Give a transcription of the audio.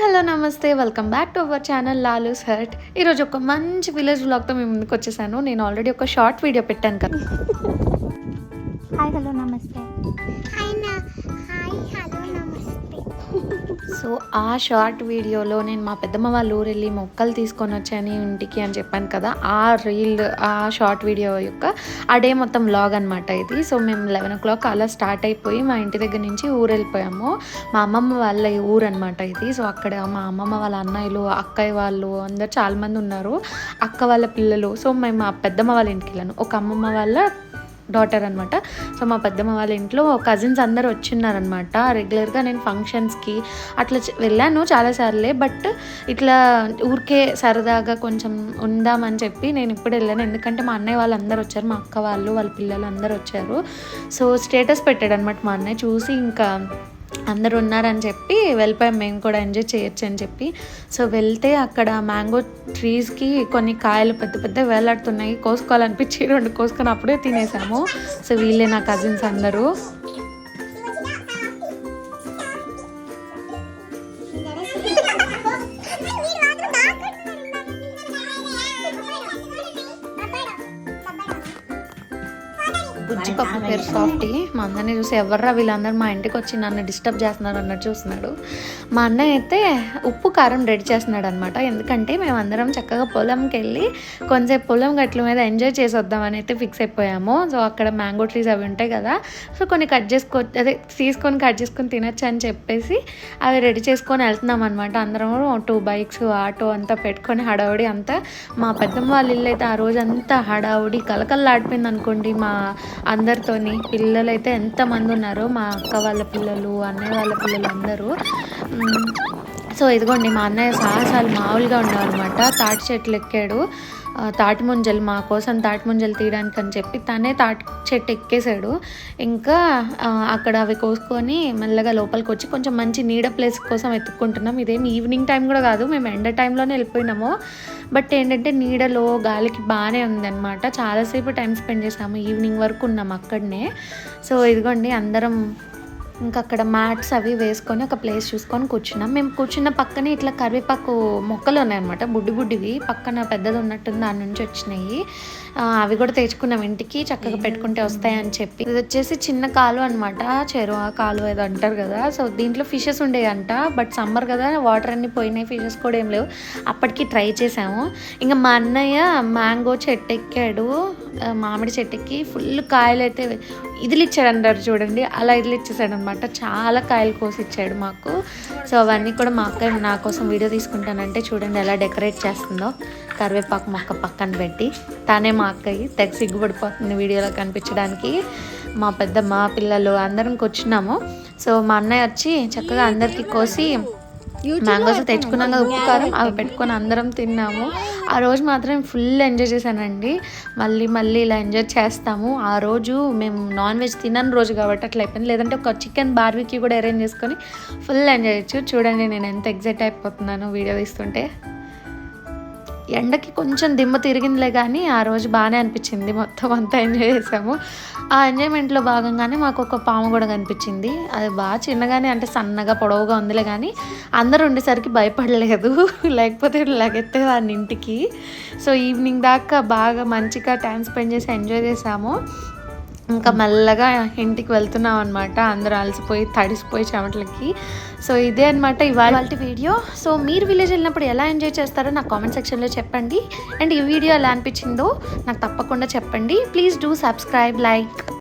Hello నమస్తే. Welcome back to our channel Lalus హర్ట్ ఈరోజు ఒక మంచి విలేజ్ వ్లాగ్తో మేము ముందుకు వచ్చేసాను. నేను ఆల్రెడీ ఒక షార్ట్ వీడియో పెట్టాను కదా. హాయ్ హలో నమస్తే. హాయ్ నా హాయ్ హలో నమస్తే సో ఆ షార్ట్ వీడియోలో నేను మా పెద్దమ్మ వాళ్ళ ఊరు వెళ్ళి మొక్కలు తీసుకొని వచ్చాను ఇంటికి అని చెప్పాను కదా ఆ రీల్ ఆ షార్ట్ వీడియో యొక్క ఆ డే మొత్తం వ్లాగ్ అనమాట ఇది. సో మేము లెవెన్ ఓ క్లాక్ అలా స్టార్ట్ అయిపోయి మా ఇంటి దగ్గర నుంచి ఊరు వెళ్ళిపోయాము మా అమ్మమ్మ వాళ్ళ ఊరు అనమాట ఇది. సో అక్కడ మా అమ్మమ్మ వాళ్ళ అన్నయ్యలు అక్కయ్య వాళ్ళు అందరు చాలామంది ఉన్నారు. అక్క వాళ్ళ పిల్లలు. సో మేము మా పెద్దమ్మ వాళ్ళ ఇంటికి వెళ్ళాను. ఒక అమ్మమ్మ వాళ్ళ డాటర్ అనమాట సో మా పెద్దమ్మ వాళ్ళ ఇంట్లో కజిన్స్ అందరు వచ్చిన్నారనమాట రెగ్యులర్గా నేను ఫంక్షన్స్కి అట్లా వెళ్ళాను చాలాసార్లే బట్ ఇట్లా ఊరికే సరదాగా కొంచెం ఉందామని చెప్పి నేను ఇప్పుడు వెళ్ళాను. ఎందుకంటే మా అన్నయ్య వాళ్ళందరూ వచ్చారు మా అక్క వాళ్ళు వాళ్ళ పిల్లలు అందరు వచ్చారు. సో స్టేటస్ పెట్టాడు అనమాట మా అన్నయ్య చూసి ఇంకా అందరు ఉన్నారని చెప్పి వెళ్ళిపోయాం. మేము కూడా ఎంజాయ్ చేయొచ్చు అని చెప్పి. సో వెళ్తే అక్కడ మ్యాంగో ట్రీస్కి కొన్ని కాయలు పెద్ద పెద్ద వేలాడుతున్నాయి. కోసుకోవాలనిపించి రెండు కోసుకొని అప్పుడే తినేసాము. సో వీళ్ళే నా కజిన్స్ అందరూ. బుజ్జి పప్పు పేరు సాఫ్టీ. మా అందరిని చూసి ఎవర్రా వీళ్ళందరూ? మా ఇంటికి వచ్చి నన్ను డిస్టర్బ్ చేస్తున్నారు అన్నట్టు చూస్తున్నాడు. మా అన్నయ్య అయితే ఉప్పు కారం రెడీ చేస్తున్నాడు అనమాట ఎందుకంటే మేమందరం చక్కగా పొలంకి వెళ్ళి కొంచెంసేపు పొలం గట్ల మీద ఎంజాయ్ చేసి వద్దామని అయితే ఫిక్స్ అయిపోయాము. సో అక్కడ మ్యాంగో ట్రీస్ అవి ఉంటాయి కదా సో కొన్ని కట్ చేసుకో అదే తీసుకొని కట్ చేసుకొని తినొచ్చు అని చెప్పేసి అవి రెడీ చేసుకొని వెళ్తున్నాం అనమాట అందరం టూ బైక్స్ ఆటో అంతా పెట్టుకొని హడావుడి అంతా. మా పెద్దమ్మ వాళ్ళ ఇల్లు అయితే ఆ రోజు అంతా హడావుడి కలకల్లాడిపోయింది అనుకోండి మా అందరితోని పిల్లలైతే ఎంతమంది ఉన్నారో మా అక్క వాళ్ళ పిల్లలు అన్నయ్య వాళ్ళ పిల్లలు అందరూ. సో ఇదిగోండి మా అన్నయ్య సాహసాలు మామూలుగా ఉండవన్నమాట. తాటి చెట్లు ఎక్కాడు. తాటి ముంజలు మా కోసం తాటి ముంజలు తీయడానికి అని చెప్పి తనే తాటి చెట్టు ఎక్కేసాడు ఇంకా అక్కడ అవి కోసుకొని మెల్లగా లోపలికి వచ్చి కొంచెం మంచి నీడ ప్లేస్ కోసం వెతుక్కుంటున్నాం. ఇదేం ఈవినింగ్ టైం కూడా కాదు మేము ఎండ టైంలోనే వెళ్ళిపోయినాము. బట్ ఏంటంటే నీడలో గాలికి బాగానే ఉందన్నమాట. చాలాసేపు టైం స్పెండ్ చేసాము ఈవినింగ్ వరకు ఉన్నాం అక్కడనే. సో ఇదిగోండి అందరం ఇంకా అక్కడ మ్యాట్స్ అవి వేసుకొని ఒక ప్లేస్ చూసుకొని కూర్చున్నాం. మేము కూర్చున్న పక్కనే ఇట్లా కరివేపాకు మొక్కలు ఉన్నాయన్నమాట బుడ్డి బుడ్డివి. పక్కన పెద్దది ఉన్నట్టుంది దాని నుంచి వచ్చినాయి. అవి కూడా తెచ్చుకున్నాం ఇంటికి చక్కగా పెట్టుకుంటే వస్తాయని చెప్పి. ఇది వచ్చేసి చిన్న కాలువ అనమాట చెరువు కాలువ ఏదో అంటారు కదా. సో దీంట్లో ఫిషెస్ ఉండేయంట బట్ సమ్మర్ కదా వాటర్ అన్ని పోయినాయి ఫిషెస్ కూడా ఏం లేవు. అప్పటికి ట్రై చేసాము. ఇంకా మా అన్నయ్య మ్యాంగో చెట్టు ఎక్కాడు. మామిడి చెట్టుకి ఫుల్ కాయలు అయితే ఇదిలు ఇచ్చాడు అంటారు చూడండి. అలా ఇదిలు ఇచ్చేసాడు అనమాట చాలా కాయలు కోసి ఇచ్చాడు మాకు. సో అవన్నీ కూడా మా అక్క నా కోసం వీడియో తీసుకుంటానంటే చూడండి ఎలా డెకరేట్ చేస్తుందో. కరివేపాకు మొక్క పక్కన పెట్టి తానే మా అక్కకి తెగ సిగ్గుపడిపోతుంది వీడియోలో కనిపించడానికి. మా పెద్ద మా పిల్లలు అందరం కూర్చున్నాము సో మా అన్నయ్య వచ్చి చక్కగా అందరికీ కోసి మ్యాంగోస్ తెచ్చుకున్నాక ఉప్పు కారం అవి పెట్టుకొని అందరం తిన్నాము. ఆ రోజు మాత్రం ఫుల్ ఎంజాయ్ చేశానండి. మళ్ళీ మళ్ళీ ఇలా ఎంజాయ్ చేస్తాము. ఆ రోజు మేము నాన్ వెజ్ తినని రోజు కాబట్టి అట్లా అయిపోయింది. లేదంటే ఒక చికెన్ బార్బీకి కూడా అరేంజ్ చేసుకొని ఫుల్ ఎంజాయ్ చేయొచ్చు. చూడండి నేను ఎంత ఎగ్జైట్ అయిపోతున్నాను వీడియో తీస్తుంటే. ఎండకి కొంచెం దిమ్మ తిరిగిందిలే కానీ ఆ రోజు బాగానే అనిపించింది. మొత్తం అంతా ఎంజాయ్ చేసాము. ఆ ఎంజాయ్మెంట్లో భాగంగానే మాకు ఒక పాము కూడా కనిపించింది. అది బాగా చిన్నగానే అంటే సన్నగా పొడవుగా ఉందిలే కానీ అందరూ ఉండేసరికి భయపడలేదు. లేకపోతే లగెత్తే దాన్ని ఇంటికి. సో ఈవినింగ్ దాకా బాగా మంచిగా టైం స్పెండ్ చేసి ఎంజాయ్ చేసాము. ఇంకా మెల్లగా ఇంటికి వెళ్తున్నాం అనమాట అందరూ అలసిపోయి తడిసిపోయి చెమటలకి. సో ఇదే అనమాట ఇవాళ వీడియో. సో మీరు విలేజ్ వెళ్ళినప్పుడు ఎలా ఎంజాయ్ చేస్తారో నాకు కామెంట్ సెక్షన్లో చెప్పండి. అండ్ ఈ వీడియో ఎలా అనిపించిందో నాకు తప్పకుండా చెప్పండి. Please do subscribe like.